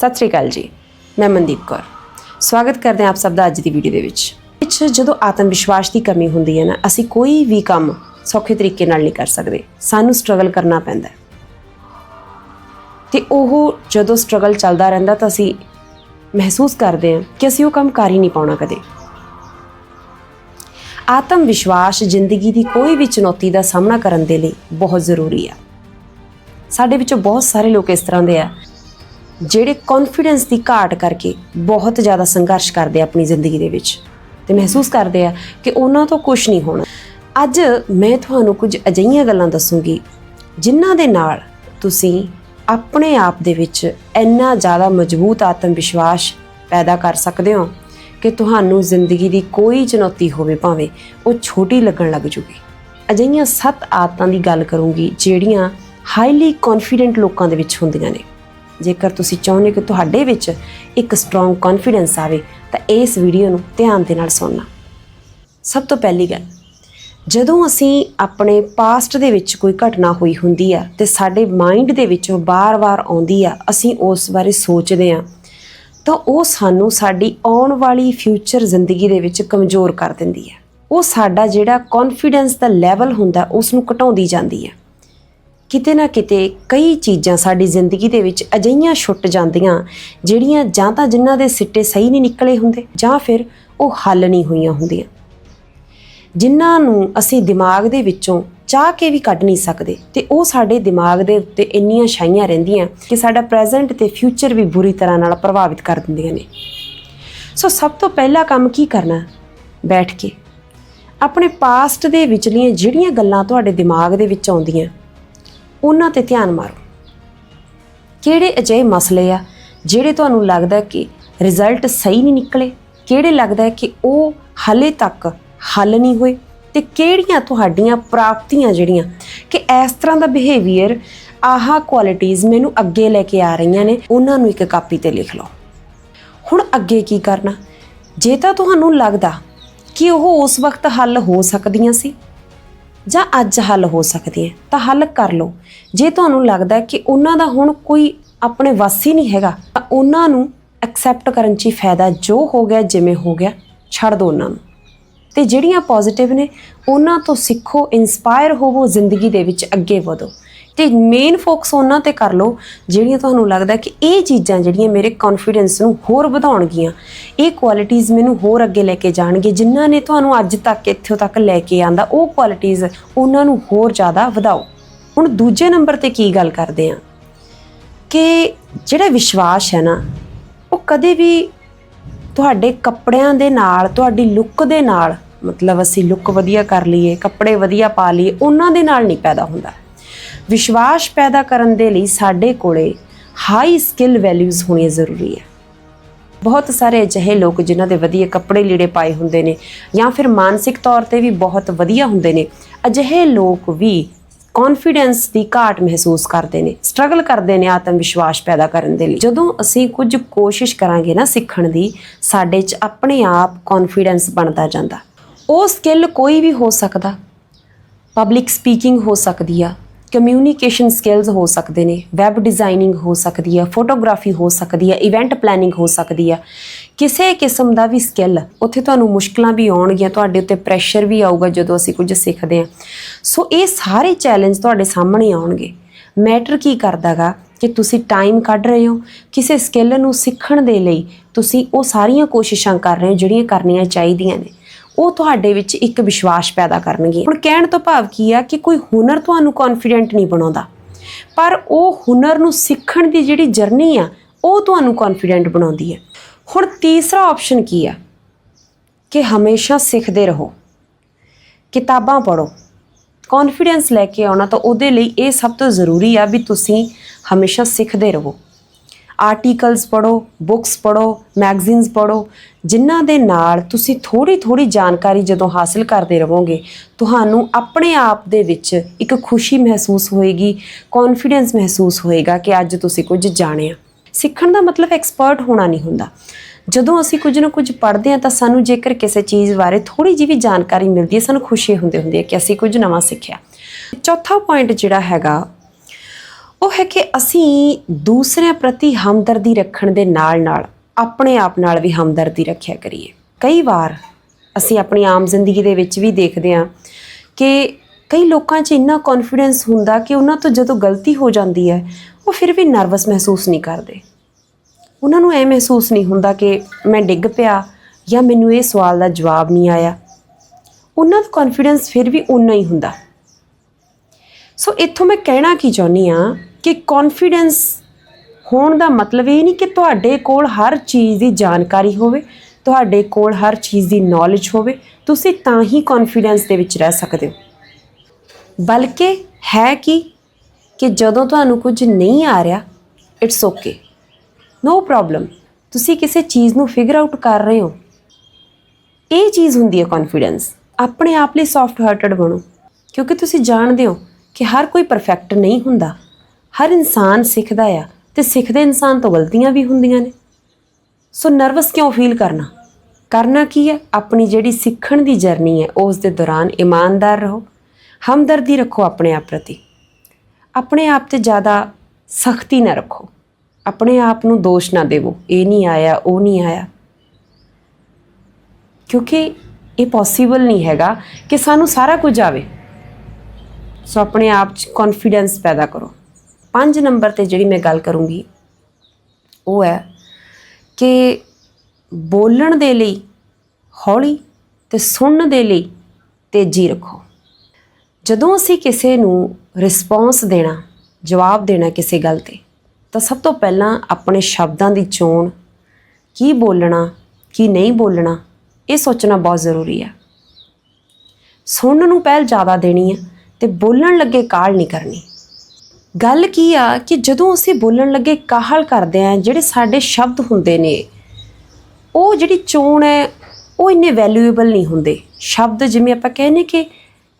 ਸਤਿ ਸ੍ਰੀ ਅਕਾਲ ਜੀ। ਮੈਂ ਮਨਦੀਪ ਕੌਰ। ਸਵਾਗਤ ਕਰਦੇ ਹਾਂ ਆਪ ਸਭ ਦਾ ਅੱਜ ਦੀ ਵੀਡੀਓ ਦੇ ਵਿੱਚ। ਵਿੱਚ ਜਦੋਂ ਆਤਮ ਵਿਸ਼ਵਾਸ ਦੀ ਕਮੀ ਹੁੰਦੀ ਹੈ ਨਾ, ਅਸੀਂ ਕੋਈ ਵੀ ਕੰਮ ਸੌਖੇ ਤਰੀਕੇ ਨਾਲ ਨਹੀਂ ਕਰ ਸਕਦੇ। ਸਾਨੂੰ ਸਟਰਗਲ ਕਰਨਾ ਪੈਂਦਾ ਹੈ। ਤੇ ਉਹ ਜਦੋਂ ਸਟਰਗਲ ਚੱਲਦਾ ਰਹਿੰਦਾ ਤਾਂ ਅਸੀਂ ਮਹਿਸੂਸ ਕਰਦੇ ਹਾਂ ਕਿ ਅਸੀਂ ਉਹ ਕੰਮ ਕਰ ਹੀ ਨਹੀਂ ਪਾਉਣਾ ਕਦੇ। ਆਤਮ ਵਿਸ਼ਵਾਸ ਜ਼ਿੰਦਗੀ ਦੀ ਕੋਈ ਵੀ ਚੁਣੌਤੀ ਦਾ ਸਾਹਮਣਾ ਕਰਨ ਦੇ ਲਈ ਬਹੁਤ ਜ਼ਰੂਰੀ ਆ ਸਾਡੇ ਵਿੱਚੋਂ ਬਹੁਤ ਸਾਰੇ ਲੋਕ ਇਸ ਤਰ੍ਹਾਂ ਦੇ ਆ ਜਿਹੜੇ ਕੌਨਫੀਡੈਂਸ ਦੀ ਘਾਟ ਕਰਕੇ ਬਹੁਤ ਜ਼ਿਆਦਾ ਸੰਘਰਸ਼ ਕਰਦੇ ਆ ਆਪਣੀ ਜ਼ਿੰਦਗੀ ਦੇ ਵਿੱਚ। ਤੇ ਮਹਿਸੂਸ ਕਰਦੇ ਆ ਕਿ ਉਹਨਾਂ ਤੋਂ ਕੁਝ ਨਹੀਂ ਹੋਣਾ। ਅੱਜ ਮੈਂ ਤੁਹਾਨੂੰ ਕੁਝ ਅਜਿਹੀਆਂ ਗੱਲਾਂ ਦੱਸੂਗੀ, ਜਿਨ੍ਹਾਂ ਦੇ ਨਾਲ ਤੁਸੀਂ ਆਪਣੇ ਆਪ ਦੇ ਵਿੱਚ ਇੰਨਾ ਜ਼ਿਆਦਾ ਮਜ਼ਬੂਤ ਆਤਮ ਵਿਸ਼ਵਾਸ ਪੈਦਾ ਕਰ ਸਕਦੇ ਹੋ ਕਿ ਤੁਹਾਨੂੰ ਜ਼ਿੰਦਗੀ ਦੀ ਕੋਈ ਚੁਣੌਤੀ ਹੋਵੇ, ਭਾਵੇਂ ਉਹ ਛੋਟੀ ਲੱਗਣ ਲੱਗ ਜੂਗੀ। ਅਜਿਹੀਆਂ ਸੱਤ ਆਦਤਾਂ ਦੀ ਗੱਲ ਕਰੂੰਗੀ, ਜਿਹੜੀਆਂ ਹਾਈਲੀ ਕੌਨਫੀਡੈਂਟ ਲੋਕਾਂ ਦੇ ਵਿੱਚ ਹੁੰਦੀਆਂ ਨੇ। ਜੇਕਰ ਤੁਸੀਂ ਚਾਹੁੰਦੇ ਕਿ ਤੁਹਾਡੇ ਵਿੱਚ ਇੱਕ ਸਟਰੋਂਗ ਕੌਨਫੀਡੈਂਸ ਆਵੇ, ਤਾਂ ਇਸ ਵੀਡੀਓ ਨੂੰ ਧਿਆਨ ਦੇ ਨਾਲ ਸੁਣਨਾ। ਸਭ ਤੋਂ ਪਹਿਲੀ ਗੱਲ, ਜਦੋਂ ਅਸੀਂ ਆਪਣੇ ਪਾਸਟ ਦੇ ਵਿੱਚ ਕੋਈ ਘਟਨਾ ਹੋਈ ਹੁੰਦੀ ਆ ਤੇ ਸਾਡੇ ਮਾਈਂਡ ਦੇ ਵਿੱਚ ਉਹ ਬਾਰ-ਬਾਰ ਆਉਂਦੀ ਆ, ਅਸੀਂ ਉਸ ਬਾਰੇ ਸੋਚਦੇ ਆ, ਤਾਂ ਉਹ ਸਾਨੂੰ ਸਾਡੀ ਆਉਣ ਵਾਲੀ ਫਿਊਚਰ ਜ਼ਿੰਦਗੀ ਦੇ ਵਿੱਚ ਕਮਜ਼ੋਰ ਕਰ ਦਿੰਦੀ ਹੈ ਉਹ ਸਾਡਾ ਜਿਹੜਾ ਕੌਨਫੀਡੈਂਸ ਦਾ ਲੈਵਲ ਹੁੰਦਾ, ਉਸ ਨੂੰ ਘਟਾਉਂਦੀ ਜਾਂਦੀ ਹੈ ਕਿਤੇ ਨਾ ਕਿਤੇ ਕਈ ਚੀਜ਼ਾਂ ਸਾਡੀ ਜ਼ਿੰਦਗੀ ਦੇ ਵਿੱਚ ਅਜਿਹੀਆਂ ਛੁੱਟ ਜਾਂਦੀਆਂ, ਜਿਹੜੀਆਂ ਜਾਂ ਤਾਂ ਜਿਨ੍ਹਾਂ ਦੇ ਸਿੱਟੇ ਸਹੀ ਨਹੀਂ ਨਿਕਲੇ ਹੁੰਦੇ ਜਾਂ ਫਿਰ ਉਹ ਹੱਲ ਨਹੀਂ ਹੋਈਆਂ ਹੁੰਦੀਆਂ। ਜਿਨ੍ਹਾਂ ਨੂੰ ਅਸੀਂ ਦਿਮਾਗ ਦੇ ਵਿੱਚੋਂ ਚਾਹ ਕੇ ਵੀ ਕੱਢ ਨਹੀਂ ਸਕਦੇ ਤੇ ਉਹ ਸਾਡੇ ਦਿਮਾਗ ਦੇ ਉੱਤੇ ਇੰਨੀਆਂ ਛਾਈਆਂ ਰਹਿੰਦੀਆਂ ਕਿ ਸਾਡਾ ਪ੍ਰੈਜ਼ੈਂਟ ਤੇ ਫਿਊਚਰ ਵੀ ਬੁਰੀ ਤਰ੍ਹਾਂ ਨਾਲ ਪ੍ਰਭਾਵਿਤ ਕਰ ਦਿੰਦੀਆਂ ਨੇ। ਸੋ ਸਭ ਤੋਂ ਪਹਿਲਾ ਕੰਮ ਕੀ ਕਰਨਾ? ਬੈਠ ਕੇ। ਆਪਣੇ ਪਾਸਟ ਦੇ ਵਿਚਲੀਆਂ ਜਿਹੜੀਆਂ ਗੱਲਾਂ ਤੁਹਾਡੇ ਦਿਮਾਗ ਦੇ ਵਿੱਚ ਆਉਂਦੀਆਂ ਉਹਨਾਂ ਤੇ ਧਿਆਨ ਮਾਰੋ। ਕਿਹੜੇ ਅਜਿਹੇ ਮਸਲੇ ਆ ਜਿਹੜੇ ਤੁਹਾਨੂੰ ਲੱਗਦਾ ਕਿ ਰਿਜ਼ਲਟ ਸਹੀ ਨਹੀਂ ਨਿਕਲੇ? ਕਿਹੜੇ ਲੱਗਦਾ ਹੈ ਕਿ ਉਹ ਹਲੇ ਤੱਕ ਹੱਲ ਨਹੀਂ ਹੋਏ? ਤੇ ਕਿਹੜੀਆਂ ਤੁਹਾਡੀਆਂ ਪ੍ਰਾਪਤੀਆਂ ਜਿਹੜੀਆਂ? ਕਿ ਇਸ ਤਰ੍ਹਾਂ ਦਾ ਬਿਹੇਵੀਅਰ ਆਹਾ ਕੁਆਲਿਟੀਆਂ ਮੈਨੂੰ ਅੱਗੇ ਲੈ ਕੇ ਆ ਰਹੀਆਂ ਨੇ, ਉਹਨਾਂ ਨੂੰ ਇੱਕ ਕਾਪੀ ਤੇ ਲਿਖ ਲਓ। ਹੁਣ ਅੱਗੇ ਕੀ ਕਰਨਾ? ਜੇ ਤਾਂ ਤੁਹਾਨੂੰ ਲੱਗਦਾ ਕਿ ਉਹ ਉਸ ਵਕਤ ਹੱਲ ਹੋ ਸਕਦੀਆਂ ਸੀ ਜਾਂ ਅੱਜ ਹੱਲ ਹੋ ਸਕਦੀ ਹੈ, ਤਾਂ ਹੱਲ ਕਰ ਲਓ। ਜੇ ਤੁਹਾਨੂੰ ਲੱਗਦਾ ਕਿ ਉਹਨਾਂ ਦਾ ਹੁਣ ਕੋਈ ਆਪਣੇ ਵੱਸ ਹੀ ਨਹੀਂ ਹੈਗਾ, ਤਾਂ ਉਹਨਾਂ ਨੂੰ ਐਕਸੈਪਟ ਕਰਨ 'ਚ ਹੀ ਫਾਇਦਾ ਜੋ ਹੋ ਗਿਆ, ਜਿਵੇਂ ਹੋ ਗਿਆ, ਛੱਡ ਦਿਓ ਉਹਨਾਂ ਨੂੰ। ਤੇ ਜਿਹੜੀਆਂ ਪੋਜ਼ਿਟਿਵ ਨੇ, ਉਹਨਾਂ ਤੋਂ ਸਿੱਖੋ ਇਨਸਪਾਇਰ ਹੋਵੋ, ਜ਼ਿੰਦਗੀ ਦੇ ਵਿੱਚ ਅੱਗੇ ਵਧੋ। ਤੇ ਮੇਨ ਫੋਕਸ ਉਹਨਾਂ ਤੇ ਕਰ ਲਓ, ਜਿਹੜੀਆਂ ਤੁਹਾਨੂੰ ਲੱਗਦਾ ਕਿ ਇਹ ਚੀਜ਼ਾਂ ਜਿਹੜੀਆਂ ਮੇਰੇ ਕੌਨਫੀਡੈਂਸ ਨੂੰ ਹੋਰ ਵਧਾਉਣਗੀਆਂ, ਇਹ ਕੁਆਲਿਟੀਆਂ ਮੈਨੂੰ ਹੋਰ ਅੱਗੇ ਲੈ ਕੇ ਜਾਣਗੇ, ਜਿਨ੍ਹਾਂ ਨੇ ਤੁਹਾਨੂੰ ਅੱਜ ਤੱਕ, ਇੱਥੋਂ ਤੱਕ ਲੈ ਕੇ ਆਂਦਾ, ਉਹ ਕੁਆਲਿਟੀਆਂ ਉਹਨਾਂ ਨੂੰ ਹੋਰ ਜ਼ਿਆਦਾ ਵਧਾਓ। ਹੁਣ ਦੂਜੇ ਨੰਬਰ ਤੇ ਕੀ ਗੱਲ ਕਰਦੇ ਆ? ਕਿ ਜਿਹੜਾ ਵਿਸ਼ਵਾਸ ਹੈ ਨਾ, ਉਹ ਕਦੇ ਵੀ ਤੁਹਾਡੇ ਕੱਪੜਿਆਂ ਦੇ ਨਾਲ, ਤੁਹਾਡੀ ਲੁੱਕ ਦੇ ਨਾਲ, ਮਤਲਬ ਅਸੀਂ ਲੁੱਕ ਵਧੀਆ ਕਰ ਲਈਏ, ਕੱਪੜੇ ਵਧੀਆ ਪਾ ਲਈਏ, ਉਹਨਾਂ ਦੇ ਨਾਲ ਨਹੀਂ ਪੈਦਾ ਹੁੰਦਾ। ਵਿਸ਼ਵਾਸ ਪੈਦਾ ਕਰਨ ਦੇ ਲਈ ਸਾਡੇ ਕੋਲੇ ਹਾਈ ਸਕਿੱਲ ਵੈਲਿਊਜ਼ ਹੋਣੀਆਂ ਜ਼ਰੂਰੀ ਹੈ। ਬਹੁਤ ਸਾਰੇ ਅਜਿਹੇ ਲੋਕ ਜਿਨ੍ਹਾਂ ਦੇ ਵਧੀਆ ਕੱਪੜੇ ਲੀੜੇ ਪਾਏ ਹੁੰਦੇ ਨੇ ਜਾਂ ਫਿਰ ਮਾਨਸਿਕ ਤੌਰ ਤੇ ਵੀ ਬਹੁਤ ਵਧੀਆ ਹੁੰਦੇ ਨੇ, ਅਜਿਹੇ ਲੋਕ ਵੀ ਕੌਨਫੀਡੈਂਸ ਦੀ ਘਾਟ ਮਹਿਸੂਸ ਕਰਦੇ ਨੇ ਸਟਰਗਲ ਕਰਦੇ ਨੇ ਆਤਮ ਵਿਸ਼ਵਾਸ ਪੈਦਾ ਕਰਨ ਦੇ ਲਈ। ਜਦੋਂ ਅਸੀਂ ਕੁਝ ਕੋਸ਼ਿਸ਼ ਕਰਾਂਗੇ ਨਾ ਸਿੱਖਣ ਦੀ, ਸਾਡੇ 'ਚ ਆਪਣੇ ਆਪ ਕੌਨਫੀਡੈਂਸ ਬਣਦਾ ਜਾਂਦਾ। ਉਹ ਸਕਿੱਲ ਕੋਈ ਵੀ ਹੋ ਸਕਦਾ। ਪਬਲਿਕ ਸਪੀਕਿੰਗ ਹੋ ਸਕਦੀ ਆ ਕਮਿਊਨੀਕੇਸ਼ਨ ਸਕਿੱਲਸ ਹੋ ਸਕਦੇ ਨੇ ਵੈਬ ਡਿਜ਼ਾਈਨਿੰਗ ਹੋ ਸਕਦੀ ਆ ਫੋਟੋਗ੍ਰਾਫੀ ਹੋ ਸਕਦੀ ਆ ਇਵੈਂਟ ਪਲੈਨਿੰਗ ਹੋ ਸਕਦੀ ਆ। ਕਿਸੇ ਕਿਸਮ ਦਾ ਵੀ ਸਕਿੱਲ ਉੱਥੇ ਤੁਹਾਨੂੰ ਮੁਸ਼ਕਲਾਂ ਵੀ ਆਉਣਗੀਆਂ, ਤੁਹਾਡੇ ਉੱਤੇ ਪ੍ਰੈਸ਼ਰ ਵੀ ਆਊਗਾ ਜਦੋਂ ਅਸੀਂ ਕੁਝ ਸਿੱਖਦੇ ਹਾਂ। ਸੋ ਇਹ ਸਾਰੇ ਚੈਲੰਜ ਤੁਹਾਡੇ ਸਾਹਮਣੇ ਆਉਣਗੇ। ਮੈਟਰ ਕੀ ਕਰਦਾਗਾ? ਕਿ ਤੁਸੀਂ ਟਾਈਮ ਕੱਢ ਰਹੇ ਹੋ, ਕਿਸੇ ਸਕਿੱਲ ਨੂੰ ਸਿੱਖਣ ਦੇ ਲਈ ਤੁਸੀਂ ਉਹ ਸਾਰੀਆਂ ਕੋਸ਼ਿਸ਼ਾਂ ਕਰ ਰਹੇ ਹੋ, ਜਿਹੜੀਆਂ ਕਰਨੀਆਂ ਚਾਹੀਦੀਆਂ ਨੇ। ਉਹ ਤੁਹਾਡੇ ਵਿੱਚ ਇੱਕ ਵਿਸ਼ਵਾਸ ਪੈਦਾ ਕਰਨਗੇ ਹੁਣ ਕਹਿਣ ਤੋਂ ਭਾਵ ਕੀ ਆ ਕਿ ਕੋਈ ਹੁਨਰ ਤੁਹਾਨੂੰ ਕੌਨਫੀਡੈਂਟ ਨਹੀਂ ਬਣਾਉਂਦਾ। ਪਰ ਉਹ ਹੁਨਰ ਨੂੰ ਸਿੱਖਣ ਦੀ ਜਿਹੜੀ ਜਰਨੀ ਆ, ਉਹ ਤੁਹਾਨੂੰ ਕੌਨਫੀਡੈਂਟ ਬਣਾਉਂਦੀ ਹੈ। ਹੁਣ ਤੀਸਰਾ ਆਪਸ਼ਨ ਕੀ ਆ? ਕਿ ਹਮੇਸ਼ਾ ਸਿੱਖਦੇ ਰਹੋ। ਕਿਤਾਬਾਂ ਪੜ੍ਹੋ। ਕੌਨਫੀਡੈਂਸ ਲੈ ਕੇ ਆਉਣਾ ਤਾਂ ਉਹਦੇ ਲਈ ਇਹ ਸਭ ਤੋਂ ਜ਼ਰੂਰੀ ਆ ਵੀ ਤੁਸੀਂ ਹਮੇਸ਼ਾ ਸਿੱਖਦੇ ਰਹੋ। ਆਰਟੀਕਲਸ ਪੜੋ ਬੁੱਕਸ ਪੜੋ ਮੈਗਜ਼ੀਨਸ ਪੜੋ ਜਿਨ੍ਹਾਂ ਦੇ ਨਾਲ ਤੁਸੀਂ ਥੋੜੀ ਥੋੜੀ ਜਾਣਕਾਰੀ ਜਦੋਂ ਹਾਸਲ ਕਰਦੇ ਰਹੋਗੇ, ਤੁਹਾਨੂੰ ਆਪਣੇ ਆਪ ਦੇ ਵਿੱਚ ਇੱਕ ਖੁਸ਼ੀ ਮਹਿਸੂਸ ਹੋਏਗੀ ਕੌਨਫੀਡੈਂਸ ਮਹਿਸੂਸ ਹੋਏਗਾ ਕਿ ਅੱਜ ਤੁਸੀਂ ਕੁਝ ਜਾਣਿਆ। ਸਿੱਖਣ ਦਾ ਮਤਲਬ ਐਕਸਪਰਟ ਹੋਣਾ ਨਹੀਂ ਹੁੰਦਾ। ਜਦੋਂ ਅਸੀਂ ਕੁਝ ਨਾ ਕੁਝ ਪੜ੍ਹਦੇ ਹਾਂ ਤਾਂ ਸਾਨੂੰ ਜੇਕਰ ਕਿਸੇ ਚੀਜ਼ ਬਾਰੇ ਥੋੜੀ ਜਿਹੀ ਵੀ ਜਾਣਕਾਰੀ ਮਿਲਦੀ ਹੈ, ਸਾਨੂੰ ਖੁਸ਼ੀ ਹੁੰਦੀ ਹੁੰਦੀ ਹੈ ਕਿ ਅਸੀਂ ਕੁਝ ਨਵਾਂ ਸਿੱਖਿਆ। ਚੌਥਾ ਪੁਆਇੰਟ ਜਿਹੜਾ ਹੈਗਾ, ਉਹ ਹੈ ਕਿ ਅਸੀਂ ਦੂਸਰਿਆਂ ਪ੍ਰਤੀ ਹਮਦਰਦੀ ਰੱਖਣ ਦੇ ਨਾਲ-ਨਾਲ ਆਪਣੇ ਆਪ ਨਾਲ ਵੀ ਹਮਦਰਦੀ ਰੱਖਿਆ ਕਰੀਏ। ਕਈ ਵਾਰ ਅਸੀਂ ਆਪਣੀ ਆਮ ਜ਼ਿੰਦਗੀ ਦੇ ਵਿੱਚ ਵੀ ਦੇਖਦੇ ਹਾਂ ਕਿ ਕਈ ਲੋਕਾਂ 'ਚ ਇੰਨਾ ਕੌਨਫੀਡੈਂਸ ਹੁੰਦਾ ਕਿ ਉਹਨਾਂ ਤੋਂ ਜਦੋਂ ਗਲਤੀ ਹੋ ਜਾਂਦੀ ਹੈ ਉਹ ਫਿਰ ਵੀ ਨਰਵਸ ਮਹਿਸੂਸ ਨਹੀਂ ਕਰਦੇ। ਉਹਨਾਂ ਨੂੰ ਐ ਮਹਿਸੂਸ ਨਹੀਂ ਹੁੰਦਾ ਕਿ ਮੈਂ ਡਿੱਗ ਪਿਆ ਜਾਂ ਮੈਨੂੰ ਇਹ ਸਵਾਲ ਦਾ ਜਵਾਬ ਨਹੀਂ ਆਇਆ। ਉਹਨਾਂ ਦਾ ਕੌਨਫੀਡੈਂਸ ਫਿਰ ਵੀ ਉਨਾ ਹੀ ਹੁੰਦਾ। ਸੋ ਇੱਥੋਂ ਮੈਂ ਕਹਿਣਾ ਕੀ ਚਾਹੁੰਦੀ ਆ ਕਿ ਕੌਨਫੀਡੈਂਸ ਹੋਣ ਦਾ ਮਤਲਬ ਇਹ ਨਹੀਂ ਕਿ ਤੁਹਾਡੇ ਕੋਲ ਹਰ ਚੀਜ਼ ਦੀ ਜਾਣਕਾਰੀ ਹੋਵੇ, ਤੁਹਾਡੇ ਕੋਲ ਹਰ ਚੀਜ਼ ਦੀ ਨੌਲੇਜ ਹੋਵੇ, ਤੁਸੀਂ ਤਾਂ ਹੀ ਕੌਨਫੀਡੈਂਸ ਦੇ ਵਿੱਚ ਰਹਿ ਸਕਦੇ ਹੋ। ਬਲਕਿ ਹੈ ਕਿ ਕਿ ਜਦੋਂ ਤੁਹਾਨੂੰ ਕੁਝ ਨਹੀਂ ਆ ਰਿਹਾ ਇਟਸ ਓਕੇ ਨੋ ਪ੍ਰੋਬਲਮ ਤੁਸੀਂ ਕਿਸੇ ਚੀਜ਼ ਨੂੰ ਫਿਗਰ ਆਊਟ ਕਰ ਰਹੇ ਹੋ। ਇਹ ਚੀਜ਼ ਹੁੰਦੀ ਹੈ ਕੌਨਫੀਡੈਂਸ ਆਪਣੇ ਆਪ ਲਈ ਸੌਫਟ ਹਾਰਟਡ ਬਣੋ। ਕਿਉਂਕਿ ਤੁਸੀਂ ਜਾਣਦੇ ਹੋ ਕਿ ਹਰ ਕੋਈ ਪਰਫੈਕਟ ਨਹੀਂ ਹੁੰਦਾ। ਹਰ ਇਨਸਾਨ ਸਿੱਖਦਾ ਆ ਤੇ ਸਿੱਖਦੇ ਇਨਸਾਨ ਤੋਂ ਗਲਤੀਆਂ ਵੀ ਹੁੰਦੀਆਂ ਨੇ। ਸੋ ਨਰਵਸ ਕਿਉਂ ਫੀਲ ਕਰਨਾ? ਕਰਨਾ ਕੀ ਹੈ? ਆਪਣੀ ਜਿਹੜੀ ਸਿੱਖਣ ਦੀ ਜਰਨੀ ਹੈ, ਉਸ ਦੇ ਦੌਰਾਨ ਇਮਾਨਦਾਰ ਰਹੋ। ਹਮਦਰਦੀ ਰੱਖੋ ਆਪਣੇ ਆਪ ਪ੍ਰਤੀ। ਆਪਣੇ ਆਪ ਤੇ ਜ਼ਿਆਦਾ ਸਖਤੀ ਨਾ ਰੱਖੋ। ਆਪਣੇ ਆਪ ਨੂੰ ਦੋਸ਼ ਨਾ ਦੇਵੋ। ਇਹ ਨਹੀਂ ਆਇਆ, ਉਹ ਨਹੀਂ ਆਇਆ। ਕਿਉਂਕਿ ਇਹ ਪੋਸੀਬਲ ਨਹੀਂ ਹੈਗਾ ਕਿ ਸਾਨੂੰ ਸਾਰਾ ਕੁਝ ਆਵੇ। ਸੋ ਆਪਣੇ ਆਪ 'ਚ ਕੌਨਫੀਡੈਂਸ ਪੈਦਾ ਕਰੋ। ਪੰਜ ਨੰਬਰ ਤੇ ਜਿਹੜੀ ਮੈਂ ਗੱਲ ਕਰੂੰਗੀ, ਉਹ ਹੈ ਕਿ ਬੋਲਣ ਦੇ ਲਈ ਹੌਲੀ ਤੇ ਸੁਣਨ ਦੇ ਲਈ ਤੇਜ਼ੀ ਰੱਖੋ। ਜਦੋਂ ਅਸੀਂ ਕਿਸੇ ਨੂੰ ਰਿਸਪੌਂਸ ਦੇਣਾ, ਜਵਾਬ ਦੇਣਾ ਕਿਸੇ ਗੱਲ ਤੇ, ਤਾਂ ਸਭ ਤੋਂ ਪਹਿਲਾਂ ਆਪਣੇ ਸ਼ਬਦਾਂ ਦੀ ਚੋਣ, ਕੀ ਬੋਲਣਾ, ਕੀ ਨਹੀਂ ਬੋਲਣਾ, ਇਹ ਸੋਚਣਾ ਬਹੁਤ ਜ਼ਰੂਰੀ ਹੈ ਸੁਣਨ ਨੂੰ ਪਹਿਲ ਜ਼ਿਆਦਾ ਦੇਣੀ ਹੈ ਤੇ ਬੋਲਣ ਲੱਗੇ ਕਾਹਲ ਨਹੀਂ ਕਰਨੀ। ਗੱਲ ਕੀ ਆ ਕਿ ਜਦੋਂ ਅਸੀਂ ਬੋਲਣ ਲੱਗੇ ਕਾਹਲ ਕਰਦੇ ਆ, ਜਿਹੜੇ ਸਾਡੇ ਸ਼ਬਦ ਹੁੰਦੇ ਨੇ, ਉਹ ਜਿਹੜੀ ਚੋਣ ਹੈ, ਉਹ ਇੰਨੇ ਵੈਲਿਊਏਬਲ ਨਹੀਂ ਹੁੰਦੇ। ਸ਼ਬਦ ਜਿਵੇਂ ਆਪਾਂ ਕਹਿੰਨੇ ਕਿ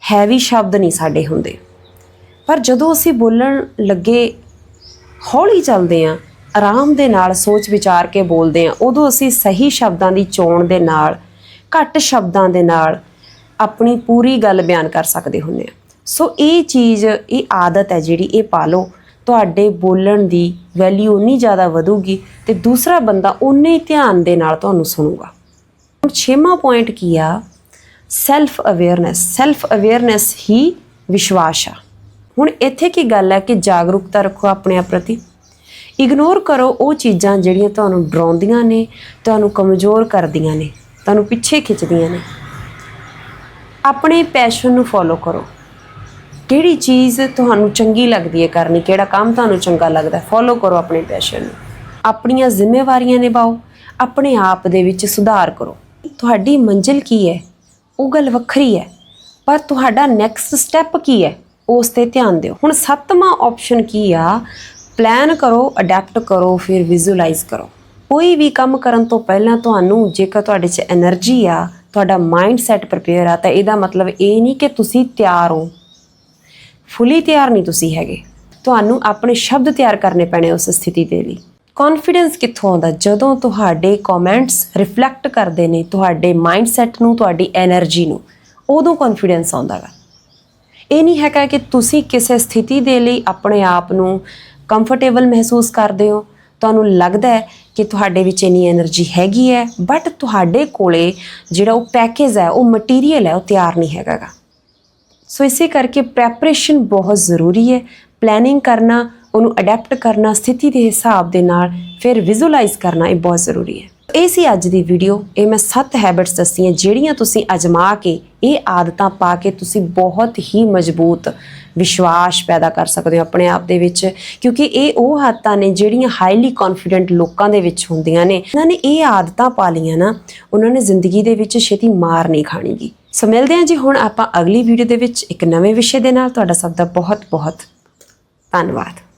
ਹੈਵੀ ਸ਼ਬਦ ਨਹੀਂ ਸਾਡੇ ਹੁੰਦੇ। ਪਰ ਜਦੋਂ ਅਸੀਂ ਬੋਲਣ ਲੱਗੇ, ਹੌਲੀ ਚੱਲਦੇ ਆ ਆਰਾਮ ਦੇ ਨਾਲ ਸੋਚ ਵਿਚਾਰ ਕੇ ਬੋਲਦੇ ਆ ਉਦੋਂ ਅਸੀਂ ਸਹੀ ਸ਼ਬਦਾਂ ਦੀ ਚੋਣ ਦੇ ਨਾਲ, ਘੱਟ ਸ਼ਬਦਾਂ ਦੇ ਨਾਲ ਆਪਣੀ ਪੂਰੀ ਗੱਲ ਬਿਆਨ ਕਰ ਸਕਦੇ ਹੁੰਦੇ ਆ ਸੋ ਇਹ ਚੀਜ਼, ਇਹ ਆਦਤ ਹੈ ਜਿਹੜੀ ਇਹ ਪਾ ਲਓ, ਤੁਹਾਡੇ ਬੋਲਣ ਦੀ ਵੈਲਿਊ ਉਨੀ ਜ਼ਿਆਦਾ ਵਧੂਗੀ ਤੇ ਦੂਸਰਾ ਬੰਦਾ ਉਨੇ ਹੀ ਧਿਆਨ ਦੇ ਨਾਲ ਤੁਹਾਨੂੰ ਸੁਣੂਗਾ। ਹੁਣ ਛੇਵਾਂ ਪੁਆਇੰਟ ਕੀ ਆ? ਸੈਲਫ ਅਵੇਅਰਨੈਸ ਸੈਲਫ ਅਵੇਅਰਨੈਸ ਹੀ ਵਿਸ਼ਵਾਸ ਆ। ਹੁਣ ਇੱਥੇ ਕੀ ਗੱਲ ਹੈ ਕਿ ਜਾਗਰੂਕਤਾ ਰੱਖੋ ਆਪਣੇ ਆਪ ਪ੍ਰਤੀ? ਇਗਨੋਰ ਕਰੋ ਉਹ ਚੀਜ਼ਾਂ ਜਿਹੜੀਆਂ ਤੁਹਾਨੂੰ ਡਰਾਉਂਦੀਆਂ ਨੇ, ਤੁਹਾਨੂੰ ਕਮਜ਼ੋਰ ਕਰਦੀਆਂ ਨੇ, ਤੁਹਾਨੂੰ ਪਿੱਛੇ ਖਿੱਚਦੀਆਂ ਨੇ। ਆਪਣੇ ਪੈਸ਼ਨ ਨੂੰ ਫੋਲੋ ਕਰੋ। ਕਿਹੜੀ ਚੀਜ਼ ਤੁਹਾਨੂੰ ਚੰਗੀ ਲੱਗਦੀ ਹੈ ਕਰਨੀ, ਕਿਹੜਾ ਕੰਮ ਤੁਹਾਨੂੰ ਚੰਗਾ ਲੱਗਦਾ ਫੋਲੋ ਕਰੋ ਆਪਣੇ ਪੈਸ਼ਨ ਨੂੰ। ਆਪਣੀਆਂ ਜ਼ਿੰਮੇਵਾਰੀਆਂ ਨਿਭਾਓ, ਆਪਣੇ ਆਪ ਦੇ ਵਿੱਚ ਸੁਧਾਰ ਕਰੋ। ਤੁਹਾਡੀ ਮੰਜ਼ਿਲ ਕੀ ਹੈ? ਉਹ ਗੱਲ ਵੱਖਰੀ ਹੈ, ਪਰ ਤੁਹਾਡਾ ਨੈਕਸਟ ਸਟੈਪ ਕੀ ਹੈ? ਉਸ ਤੇ ਧਿਆਨ ਦਿਓ। ਹੁਣ ਸੱਤਵਾਂ ਆਪਸ਼ਨ ਕੀ ਆ? ਪਲਾਨ ਕਰੋ ਅਡਾਪਟ ਕਰੋ, ਫਿਰ ਵਿਜ਼ੂਅਲਾਈਜ਼ ਕਰੋ। ਕੋਈ ਵੀ ਕੰਮ ਕਰਨ ਤੋਂ ਪਹਿਲਾਂ ਤੁਹਾਨੂੰ ਜੇਕਰ ਤੁਹਾਡੇ 'ਚ એનર્ਜੀ ਆ, ਤੁਹਾਡਾ ਮਾਈਂਡ ਸੈਟ ਪ੍ਰਪੇਅਰ ਆ, ਤਾਂ ਇਹਦਾ ਮਤਲਬ ਇਹ ਨਹੀਂ ਕਿ ਤੁਸੀਂ ਤਿਆਰ ਹੋ। ਫੁੱਲੀ ਤਿਆਰ ਨਹੀਂ ਤੁਸੀਂ ਹੈਗੇ। ਤੁਹਾਨੂੰ ਆਪਣੇ ਸ਼ਬਦ ਤਿਆਰ ਕਰਨੇ ਪੈਣੇ ਉਸ ਸਥਿਤੀ ਦੇ ਲਈ। ਕੌਨਫੀਡੈਂਸ ਕਿੱਥੋਂ ਆਉਂਦਾ? ਜਦੋਂ ਤੁਹਾਡੇ ਕਮੈਂਟਸ ਰਿਫਲੈਕਟ ਕਰਦੇ ਨੇ, ਤੁਹਾਡੇ ਮਾਈਂਡ ਸੈਟ ਨੂੰ, ਤੁਹਾਡੀ એનર્ਜੀ ਨੂੰ, ਉਦੋਂ ਕੌਨਫੀਡੈਂਸ ਆਉਂਦਾਗਾ ਇਹ ਨਹੀਂ ਹੈਗਾ ਕਿ ਤੁਸੀਂ ਕਿਸੇ ਸਥਿਤੀ ਦੇ ਲਈ ਆਪਣੇ ਆਪ ਨੂੰ ਕੰਫਰਟੇਬਲ ਮਹਿਸੂਸ ਕਰਦੇ ਹੋ। ਤੁਹਾਨੂੰ ਲੱਗਦਾ ਹੈ ਕਿ ਤੁਹਾਡੇ ਵਿੱਚ ਇਨੀ એનર્ਜੀ ਹੈਗੀ ਹੈ ਬਟ ਤੁਹਾਡੇ ਕੋਲੇ ਜਿਹੜਾ ਉਹ ਪੈਕੇਜ ਹੈ, ਉਹ ਮਟੀਰੀਅਲ ਹੈ, ਉਹ ਤਿਆਰ ਨਹੀਂ ਹੈਗਾਗਾ। ਸੋ ਇਸੇ ਕਰਕੇ ਪ੍ਰੈਪਰੇਸ਼ਨ ਬਹੁਤ ਜ਼ਰੂਰੀ ਹੈ। ਪਲੈਨਿੰਗ ਕਰਨਾ, ਉਹਨੂੰ ਅਡਾਪਟ ਕਰਨਾ, ਸਥਿਤੀ ਦੇ ਹਿਸਾਬ ਦੇ ਨਾਲ ਫਿਰ ਵਿਜ਼ੂਅਲਾਈਜ਼ ਕਰਨਾ ਇਹ ਬਹੁਤ ਜ਼ਰੂਰੀ ਹੈ। ਇਹ ਸੀ ਅੱਜ ਦੀ ਵੀਡੀਓ ਇਹ ਮੈਂ 7 ਹੈਬਿਟਸ ਦੱਸੀਆਂ, ਜਿਹੜੀਆਂ ਤੁਸੀਂ ਅਜਮਾ ਕੇ ਇਹ ਆਦਤਾਂ ਪਾ ਕੇ ਤੁਸੀਂ ਬਹੁਤ ਹੀ ਮਜ਼ਬੂਤ ਵਿਸ਼ਵਾਸ ਪੈਦਾ ਕਰ ਸਕਦੇ ਹੋ ਆਪਣੇ ਆਪ ਦੇ ਵਿੱਚ। ਕਿਉਂਕਿ ਇਹ ਉਹ ਆਦਤਾਂ ਨੇ ਜਿਹੜੀਆਂ ਹਾਈਲੀ ਕੌਨਫੀਡੈਂਟ ਲੋਕਾਂ ਦੇ ਵਿੱਚ ਹੁੰਦੀਆਂ ਨੇ। ਉਹਨਾਂ ਨੇ ਇਹ ਆਦਤਾਂ ਪਾ ਲੀਆਂ ਨਾ, ਉਹਨਾਂ ਨੇ ਜ਼ਿੰਦਗੀ ਦੇ ਵਿੱਚ ਛੇਤੀ ਮਾਰ ਨਹੀਂ ਖਾਣੀਗੀ। ਸੋ ਮਿਲਦੇ ਹਾਂ ਜੀ ਹੁਣ ਆਪਾਂ ਅਗਲੀ ਵੀਡੀਓ ਦੇ ਵਿੱਚ ਇੱਕ ਨਵੇਂ ਵਿਸ਼ੇ ਦੇ ਨਾਲ। ਤੁਹਾਡਾ ਸਭ ਦਾ ਬਹੁਤ ਬਹੁਤ ਧੰਨਵਾਦ।